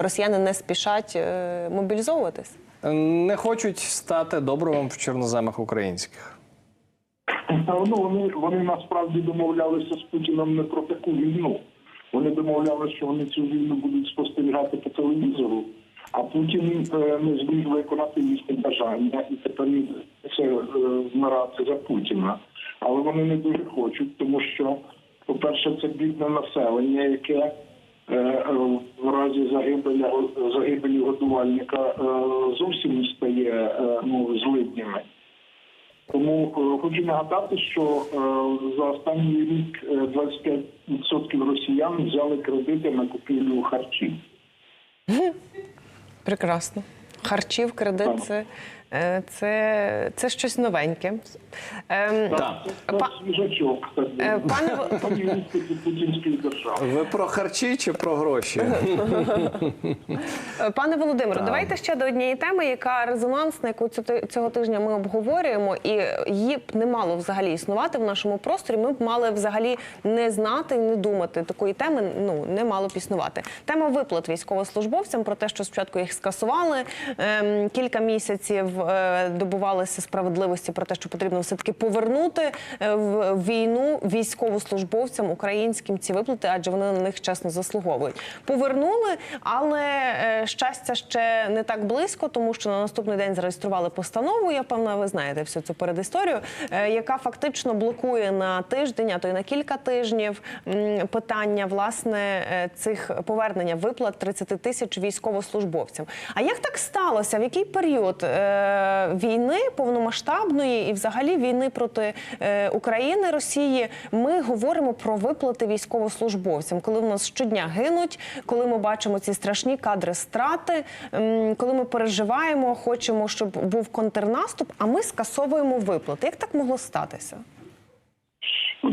росіяни не спішать е, мобілізовуватись? Не хочуть стати добровим в чорноземах українських. Ну, вони, вони насправді домовлялися з Путіном не про таку війну. Вони домовлялися, що вони цю війну будуть спостерігати по телевізору, а Путін е, не зміг виконати їхнє бажання, і тепер це е, вмирати за Путіна. Але вони не дуже хочуть, тому що, по-перше, це бідне населення, яке е, е, разі загибелі, загибелі годувальника е, зовсім не стає е, ну, злиднями. Тому е, хочу нагадати, що за останній рік е, 25% росіян взяли кредити на купівлю харчів. Прекрасно. Харчів, кредит це, це, це щось новеньке. Ем. Па-. Е, пане. Ви про харчі чи про гроші? Е, Пане Володимире, давайте ще до однієї теми, яка резонансна, яку цю ти- цього тижня ми обговорюємо, і її б не мало взагалі існувати в нашому просторі. Ми б мали взагалі не знати і не думати. Такої теми ну не мало б існувати. Тема виплат військовослужбовцям про те, що спочатку їх скасували. ем, кілька місяців е, добувалися справедливості про те, що потрібно все таки повернути е, в війну військовослужбовцям українським ці виплати, адже вони на них чесно заслуговують. Повернули, але е, щастя ще не так близько, тому що на наступний день зареєстрували постанову. Я певна, ви знаєте всю цю передісторію, е, яка фактично блокує на тиждень, а то й на кілька тижнів питання власне е, цих повернення виплат 30 тисяч військовослужбовцям. А як так сталося? В який період е, війни повномасштабної і взагалі війни проти е, України Росії ми говоримо про виплати військовослужбовцям, коли в нас щодня гинуть, коли ми бачимо ці страшні кадри страти, коли ми переживаємо, хочемо, щоб був контрнаступ, а ми скасовуємо виплати. Як так могло статися?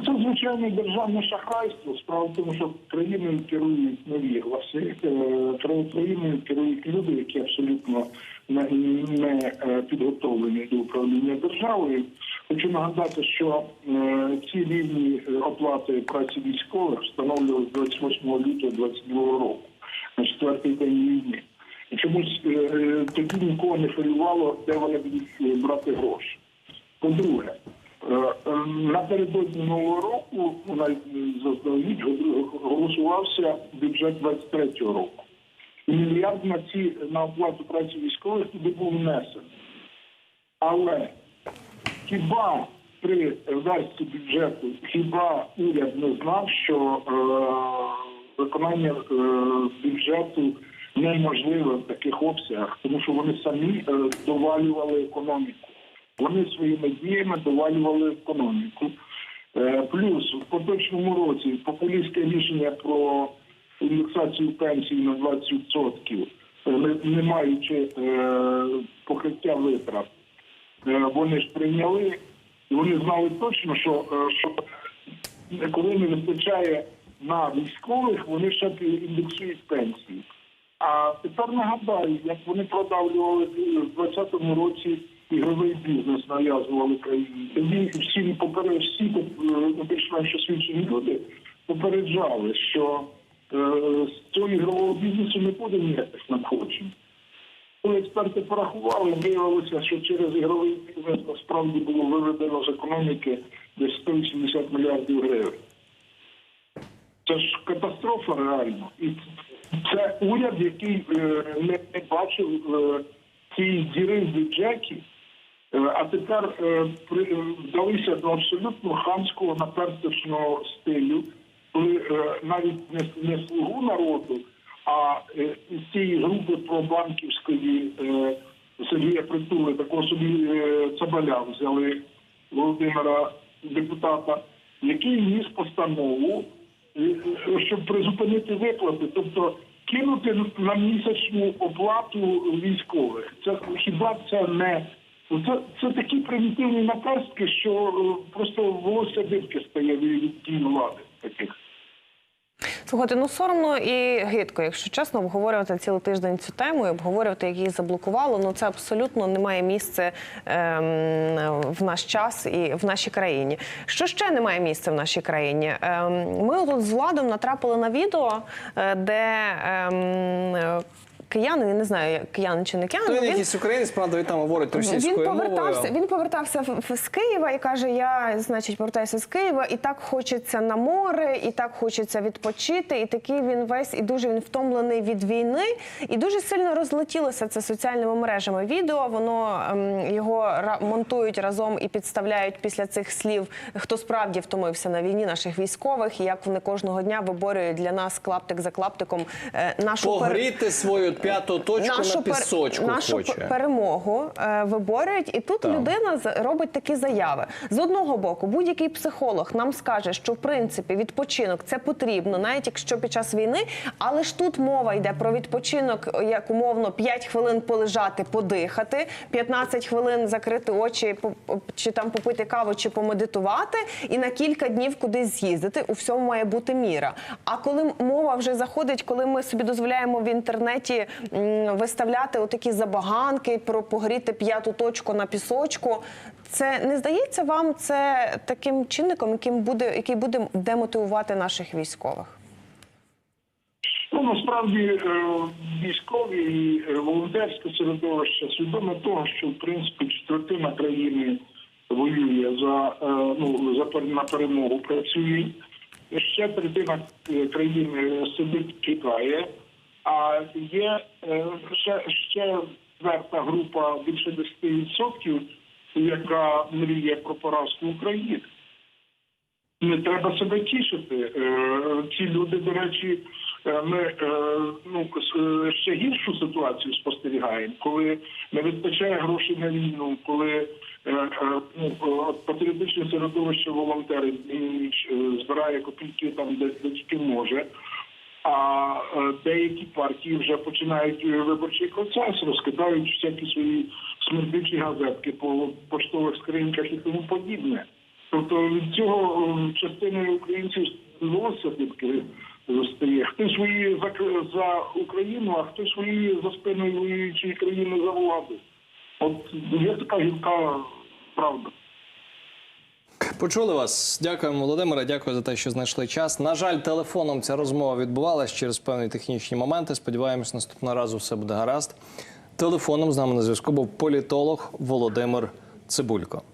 Це звичайне державне шахрайство. Справа в тому, що країною керують невігласи, е, країною керують люди, які абсолютно не, е, підготовлені до управління державою. Хочу нагадати, що е, ці рівні оплати праці військових встановлювали 28 лютого 2022 року на четвертий день війни. І чомусь тоді нікого не хвилювало, де вони будуть брати гроші. По-друге, напередодні нового року навіть голосувався бюджет 23-го року. І мільярд на ці на оплату праці військових туди був внесений. Але хіба при версті бюджету, хіба уряд не знав, що е, виконання е, бюджету неможливе в таких обсягах, тому що вони самі е, довалювали економіку. Вони своїми діями довалювали економіку. Е, Плюс в поточному році популістське рішення про індексацію пенсій на 20%, е, не, маючи е, покриття витрат, вони ж прийняли, і вони знали точно, що, що коли не вистачає на військових, вони ще індексують пенсії. А тепер нагадаю, як вони продавлювали в 2020 році ігровий бізнес, нав'язували країні. Тоді всі поперед всі е, ну, більш-менш освічені люди попереджали, що е, з цього ігрового бізнесу не буде ніяких надходжень. Коли експерти порахували, виявилося, що через ігровий бізнес насправді було виведено з економіки десь 180 мільярдів гривень. Це ж катастрофа реально. І це уряд, який е, не, бачив е, цієї діри в бюджеті, а тепер е, при, е, вдалися до абсолютно хамського наперсточного стилю, коли е, навіть не, слугу народу, а е, з цієї групи пробанківської е, Сергія Притули, такого собі е, Цабаля взяли Володимира депутата, який вніс постанову е, щоб призупинити виплати, тобто кинути на місячну оплату військових. Це хіба це не це, це такі примітивні наперстки, що е, просто волосся дибки стає від дій влади таких. Слухайте, ну соромно і гидко, якщо чесно, обговорювати цілий тиждень цю тему і обговорювати, як її заблокувало. Ну це абсолютно не має місця ем, в наш час і в нашій країні. Що ще не має місця в нашій країні? Ем, ми тут з владом натрапили на відео, е, де ем, е, кияни, я не знаю, як чи не кияни. То він він- якийсь українець, правда, там говорить російською він повертався, мовою. він повертався в- в- з Києва і каже: Я, значить, повертаюся з Києва, і так хочеться на море, і так хочеться відпочити. І такий він весь і дуже він втомлений від війни. І дуже сильно розлетілося це соціальними мережами. Відео воно ем, його монтують разом і підставляють після цих слів, хто справді втомився на війні наших військових, і як вони кожного дня виборюють для нас клаптик за клаптиком е, нашу Погріти свою п'яту точку на пісочку нашу хоче. пер- перемогу е, виборюють, і тут Так. людина робить такі заяви. З одного боку, будь-який психолог нам скаже, що в принципі відпочинок це потрібно, навіть якщо під час війни. Але ж тут мова йде про відпочинок, як умовно 5 хвилин полежати, подихати, 15 хвилин закрити очі, чи там попити каву, чи помедитувати, і на кілька днів кудись з'їздити. У всьому має бути міра. А коли мова вже заходить, коли ми собі дозволяємо в інтернеті виставляти отакі забаганки про погріти п'яту точку на пісочку. Це не здається вам це таким чинником, яким буде, який буде демотивувати наших військових? Насправді е, військові і е, волонтерське середовище свідоме того, що в принципі четвертина країни воює за е, ну за на перемогу працює. Ще третина країни сидить чекає. А є ще, ще четверта група більше 10%, яка мріє про поразку України. Не треба себе тішити. Ці люди, до речі, ми е, ну ще гіршу ситуацію спостерігаємо, коли не вистачає грошей на війну, коли е, е, ну, патріотичне середовище волонтери е, збирає копійки там, де, де тільки може. А е, деякі партії вже починають е, виборчий процес, розкидають всякі свої смердючі газетки по поштових скриньках і тому подібне. Тобто від цього е, частиною українців дибки застає. Хтось воює за, за Україну, а хтось воює за спиною воюючої країни за владу. От є така гірка правда. Почули вас. Дякуємо, Володимире. Дякую за те, що знайшли час. На жаль, телефоном ця розмова відбувалась через певні технічні моменти. Сподіваємось, наступного разу все буде гаразд. Телефоном з нами на зв'язку був політолог Володимир Цибулько.